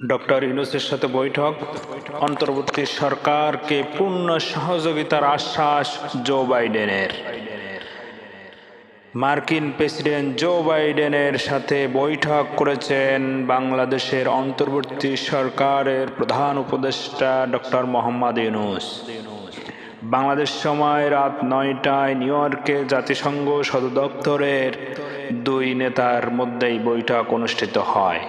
Doctor ইউনুসের সাথে বৈঠক। অন্তর্বর্তী সরকারকে পূর্ণ সহযোগিতার আশ্বাস জো বাইডেনের। মার্কিন প্রেসিডেন্ট জো বাইডেনের সাথে বৈঠক করেছেন বাংলাদেশের অন্তর্বর্তী সরকারের প্রধান উপদেষ্টা ডক্টর মোহাম্মদ ইউনুস। বাংলাদেশ সময় রাত নয়টায় নিউ ইয়র্কে জাতিসংঘ সদর দপ্তরের দুই নেতার মধ্যেই বৈঠক অনুষ্ঠিত হয়।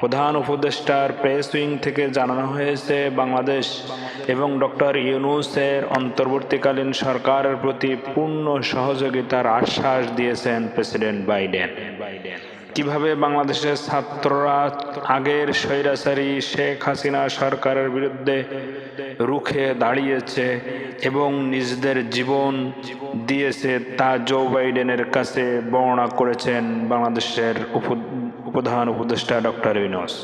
প্রধান উপদেষ্টার প্রেস উইং থেকে জানানো হয়েছে, বাংলাদেশ এবং ডক্টর ইউনুসের অন্তর্বর্তীকালীন সরকারের প্রতি পূর্ণ সহযোগিতার আশ্বাস দিয়েছেন প্রেসিডেন্ট বাইডেন। কীভাবে বাংলাদেশের ছাত্ররা আগের স্বৈরাচারী শেখ হাসিনা সরকারের বিরুদ্ধে রুখে দাঁড়িয়েছে এবং নিজেদের জীবন দিয়েছে তা জো বাইডেনের কাছে বর্ণনা করেছেন বাংলাদেশের উপ- প্রধান উপদেষ্টা ডক্টর ইউনুস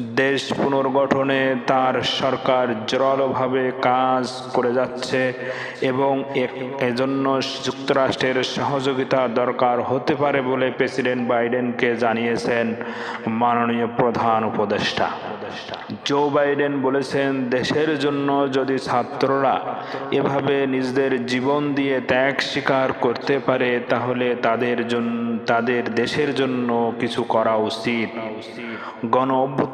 দেশ পুনর্গঠনে তার সরকার জোরালোভাবে কাজ করে যাচ্ছে এবং এজন্য যুক্তরাষ্ট্রের সহযোগিতা দরকার হতে পারে বলে প্রেসিডেন্ট বাইডেনকে জানিয়েছেন মাননীয় প্রধান উপদেষ্টা। জো বাইডেন বলেছেন, দেশের জন্য যদি ছাত্ররা এভাবে নিজেদের জীবন দিয়ে ত্যাগ স্বীকার করতে পারে, তাহলে তাদের জন্য তাদের দেশের জন্য কিছু করা উচিত। গণ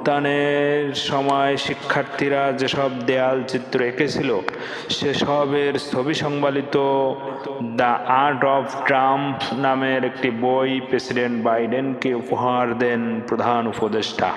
অভ্যুত্থানের সময় শিক্ষার্থীরা যেসব দেয়াল চিত্র এঁকেছিল, সেসবের ছবি সংবলিত দ্য আর্ট অফ ট্রাম্প নামের একটি বই প্রেসিডেন্ট বাইডেনকে উপহার দেন প্রধান উপদেষ্টা।